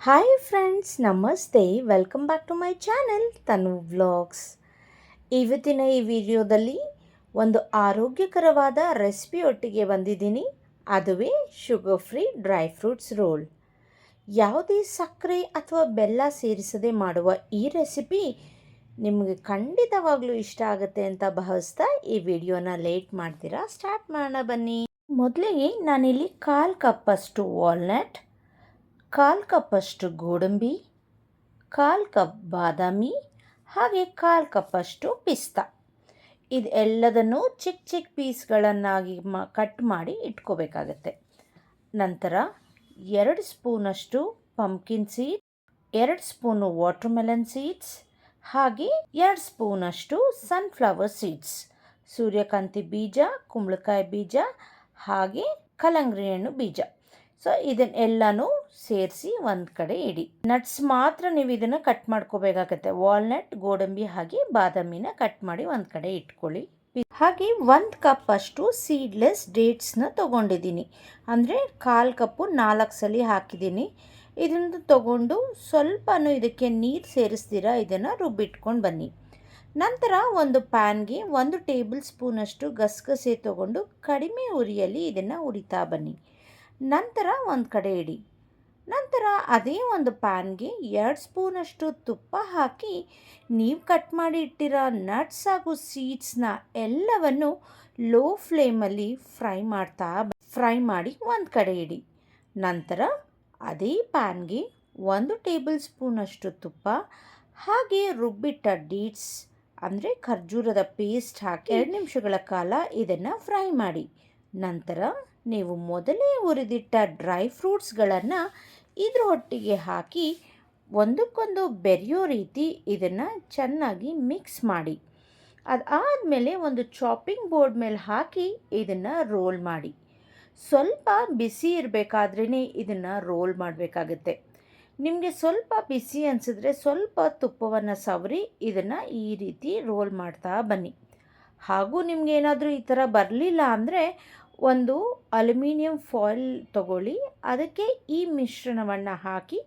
Hi friends ನಮಸ್ತೆ welcome back to my channel Tanu vlogs ಇವತ್ತಿನ ಈ ವಿಡಿಯೋದಲ್ಲಿ ಒಂದು ಆರೋಗ್ಯಕರವಾದ ರೆಸಿಪಿ ಒಟ್ಟಿಗೆ ಬಂದಿದ್ದೀನಿ. ಅದುವೇ sugar free dry fruits roll ಯಾವುದೇ ಸಕ್ಕರೆ ಅಥವಾ ಬೆಲ್ಲ ಸೇರಿಸದೆ ಮಾಡುವ ಈ ರೆಸಿಪಿ ನಿಮಗೆ ಖಂಡಿತವಾಗಲೂ ಇಷ್ಟ ಆಗುತ್ತೆ ಅಂತ ಭಾವಿಸ್ತಾ ಈ ವಿಡಿಯೋನ ಲೇಟ್ ಮಾಡ್ತೀರಾ? ಸ್ಟಾರ್ಟ್ ಮಾಡೋಣ ಬನ್ನಿ. ಮೊದಲಿಗೆ ನಾನಿಲ್ಲಿ ಕಾಲು ಕಪ್ಪಷ್ಟು ವಾಲ್ನಟ್ ಕಾಲು ಕಪ್ಪಷ್ಟು ಗೋಡಂಬಿ, ಕಾಲು ಕಪ್ ಬಾದಾಮಿ, ಹಾಗೆ ಕಾಲು ಕಪ್ಪಷ್ಟು ಪಿಸ್ತಾ. ಇದೆಲ್ಲದನ್ನು ಚಿಕ್ಕ ಚಿಕ್ಕ ಪೀಸ್ಗಳನ್ನಾಗಿ ಮ, ಕಟ್ ಮಾಡಿ ಇಟ್ಕೋಬೇಕಾಗತ್ತೆ. ನಂತರ ಎರಡು ಸ್ಪೂನಷ್ಟು ಪಂಪ್ಕಿನ್ ಸೀಡ್ ಎರಡು ಸ್ಪೂನು ವಾಟರ್ಮೆಲನ್ ಸೀಡ್ಸ್, ಹಾಗೆ ಎರಡು ಸ್ಪೂನಷ್ಟು ಸನ್ಫ್ಲವರ್ ಸೀಡ್ಸ್. ಸೂರ್ಯಕಾಂತಿ ಬೀಜ, ಕುಂಬಳಕಾಯಿ ಬೀಜ, ಹಾಗೆ ಕಲ್ಲಂಗಡಿ ಹಣ್ಣು ಬೀಜ. ಸೊ ಇದನ್ನೆಲ್ಲನೂ ಸೇರಿಸಿ ಒಂದು ಕಡೆ ಇಡಿ. ನಟ್ಸ್ ಮಾತ್ರ ನೀವು ಇದನ್ನು ಕಟ್ ಮಾಡ್ಕೋಬೇಕಾಗತ್ತೆ. ವಾಲ್ನಟ್ ಗೋಡಂಬಿ ಹಾಗೆ ಬಾದಾಮಿನ ಕಟ್ ಮಾಡಿ ಒಂದು ಕಡೆ ಇಟ್ಕೊಳ್ಳಿ. ಹಾಗೆ ಒಂದು ಕಪ್ ಅಷ್ಟು ಸೀಡ್ಲೆಸ್ ಡೇಟ್ಸ್ನ ತೊಗೊಂಡಿದ್ದೀನಿ. ಅಂದರೆ ಕಾಲು ಕಪ್ಪು ನಾಲ್ಕು ಸಲ ಹಾಕಿದ್ದೀನಿ. ಇದನ್ನು ತಗೊಂಡು ಸ್ವಲ್ಪನೂ ಇದಕ್ಕೆ ನೀರು ಸೇರಿಸ್ತೀರಾ ಇದನ್ನು ರುಬ್ಬಿಟ್ಕೊಂಡು ಬನ್ನಿ. ನಂತರ ಒಂದು ಪ್ಯಾನ್ಗೆ ಒಂದು ಟೇಬಲ್ ಸ್ಪೂನಷ್ಟು ಗಸಗಸೆ ತೊಗೊಂಡು ಕಡಿಮೆ ಉರಿಯಲ್ಲಿ ಇದನ್ನು ಉರಿತಾ ಬನ್ನಿ. ನಂತರ ಒಂದು ಕಡೆ ಇಡಿ. ನಂತರ ಅದೇ ಒಂದು ಪ್ಯಾನ್ಗೆ ಎರಡು ಸ್ಪೂನಷ್ಟು ತುಪ್ಪ ಹಾಕಿ ನೀವು ಕಟ್ ಮಾಡಿ ಇಟ್ಟಿರೋ ನಟ್ಸ್ ಹಾಗೂ ಸೀಡ್ಸ್ನ ಎಲ್ಲವನ್ನು ಲೋ ಫ್ಲೇಮಲ್ಲಿ ಫ್ರೈ ಮಾಡ್ತಾ ಫ್ರೈ ಮಾಡಿ ಒಂದು ಕಡೆ ಇಡಿ. ನಂತರ ಅದೇ ಪ್ಯಾನ್ಗೆ ಒಂದು ಟೇಬಲ್ ಸ್ಪೂನಷ್ಟು ತುಪ್ಪ, ಹಾಗೆ ರುಬ್ಬಿಟ್ಟ ಡೀಟ್ಸ್, ಅಂದರೆ ಖರ್ಜೂರದ ಪೇಸ್ಟ್ ಹಾಕಿ ಎರಡು ನಿಮಿಷಗಳ ಕಾಲ ಇದನ್ನು ಫ್ರೈ ಮಾಡಿ. ನಂತರ ನೀವು ಮೊದಲೇ ಹುರಿದಿಟ್ಟ ಡ್ರೈ ಫ್ರೂಟ್ಸ್ಗಳನ್ನು ಇದ್ರ ಒಟ್ಟಿಗೆ ಹಾಕಿ ಒಂದಕ್ಕೊಂದು ಬೆರೆಯೋ ರೀತಿ ಇದನ್ನು ಚೆನ್ನಾಗಿ ಮಿಕ್ಸ್ ಮಾಡಿ. ಅದಾದಮೇಲೆ ಒಂದು ಚಾಪಿಂಗ್ ಬೋರ್ಡ್ ಮೇಲೆ ಹಾಕಿ ಇದನ್ನು ರೋಲ್ ಮಾಡಿ. ಸ್ವಲ್ಪ ಬಿಸಿ ಇರಬೇಕಾದ್ರೇ ಇದನ್ನು ರೋಲ್ ಮಾಡಬೇಕಾಗುತ್ತೆ. ನಿಮಗೆ ಸ್ವಲ್ಪ ಬಿಸಿ ಅನಿಸಿದ್ರೆ ಸ್ವಲ್ಪ ತುಪ್ಪವನ್ನು ಸವರಿ ಇದನ್ನು ಈ ರೀತಿ ರೋಲ್ ಮಾಡ್ತಾ ಬನ್ನಿ. ಹಾಗೂ ನಿಮಗೇನಾದರೂ ಈ ಥರ ಬರಲಿಲ್ಲ ಅಂದರೆ ಒಂದು ಅಲ್ಯೂಮಿನಿಯಂ ಫಾಯಿಲ್ ತಗೊಳ್ಳಿ. ಅದಕ್ಕೆ ಈ ಮಿಶ್ರಣವನ್ನು ಹಾಕಿ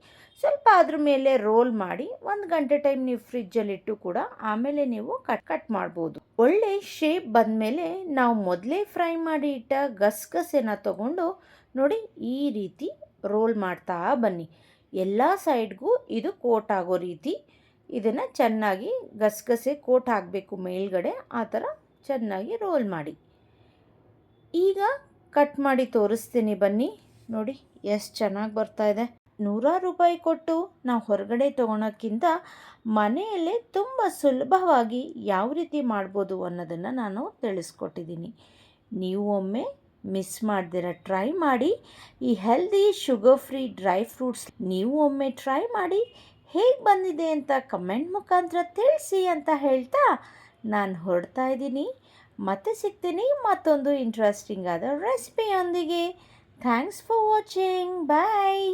ಸ್ವಲ್ಪ ಅದ್ರ ಮೇಲೆ ರೋಲ್ ಮಾಡಿ ಒಂದು ಗಂಟೆ ಟೈಮ್ ನೀವು ಫ್ರಿಜ್ಜಲ್ಲಿಟ್ಟು ಕೂಡ ಆಮೇಲೆ ನೀವು ಕಟ್ ಕಟ್ ಮಾಡ್ಬೋದು. ಒಳ್ಳೆ ಶೇಪ್ ಬಂದಮೇಲೆ ನಾವು ಮೊದಲೇ ಫ್ರೈ ಮಾಡಿ ಇಟ್ಟ ಗಸಗಸೆನ ತಗೊಂಡು ನೋಡಿ ಈ ರೀತಿ ರೋಲ್ ಮಾಡ್ತಾ ಬನ್ನಿ. ಎಲ್ಲ ಸೈಡ್ಗೂ ಇದು ಕೋಟ್ ಆಗೋ ರೀತಿ. ಇದನ್ನು ಚೆನ್ನಾಗಿ ಗಸಗಸೆ ಕೋಟ್ ಹಾಕಬೇಕು ಮೇಲ್ಗಡೆ. ಆ ಥರ ಚೆನ್ನಾಗಿ ರೋಲ್ ಮಾಡಿ. ಈಗ ಕಟ್ ಮಾಡಿ ತೋರಿಸ್ತೀನಿ ಬನ್ನಿ. ನೋಡಿ, ಎಷ್ಟು ಚೆನ್ನಾಗಿ ಬರ್ತಾ ಇದೆ. ನೂರಾರು ರೂಪಾಯಿ ಕೊಟ್ಟು ನಾವು ಹೊರಗಡೆ ತೊಗೊಳಕ್ಕಿಂತ ಮನೆಯಲ್ಲೇ ತುಂಬ ಸುಲಭವಾಗಿ ಯಾವ ರೀತಿ ಮಾಡ್ಬೋದು ಅನ್ನೋದನ್ನು ನಾನು ತಿಳಿಸ್ಕೊಟ್ಟಿದ್ದೀನಿ. ನೀವು ಒಮ್ಮೆ ಮಿಸ್ ಮಾಡ್ದಿರ ಟ್ರೈ ಮಾಡಿ. ಈ healthy, sugar free dry fruits ನೀವು ಒಮ್ಮೆ ಟ್ರೈ ಮಾಡಿ. ಹೇಗೆ ಬಂದಿದೆ ಅಂತ ಕಮೆಂಟ್ ಮುಖಾಂತರ ತಿಳಿಸಿ ಅಂತ ಹೇಳ್ತಾ ನಾನು ಹೊರಡ್ತಾ ಇದ್ದೀನಿ. ಮತ್ತೆ ಸಿಗ್ತೀನಿ. ಮತ್ತೊಂದು ಇಂಟ್ರೆಸ್ಟಿಂಗ್ ಆದ ರೆಸಿಪಿಯೊಂದಿಗೆ ಥ್ಯಾಂಕ್ಸ್ ಫಾರ್ ವಾಚಿಂಗ್ ಬಾಯ್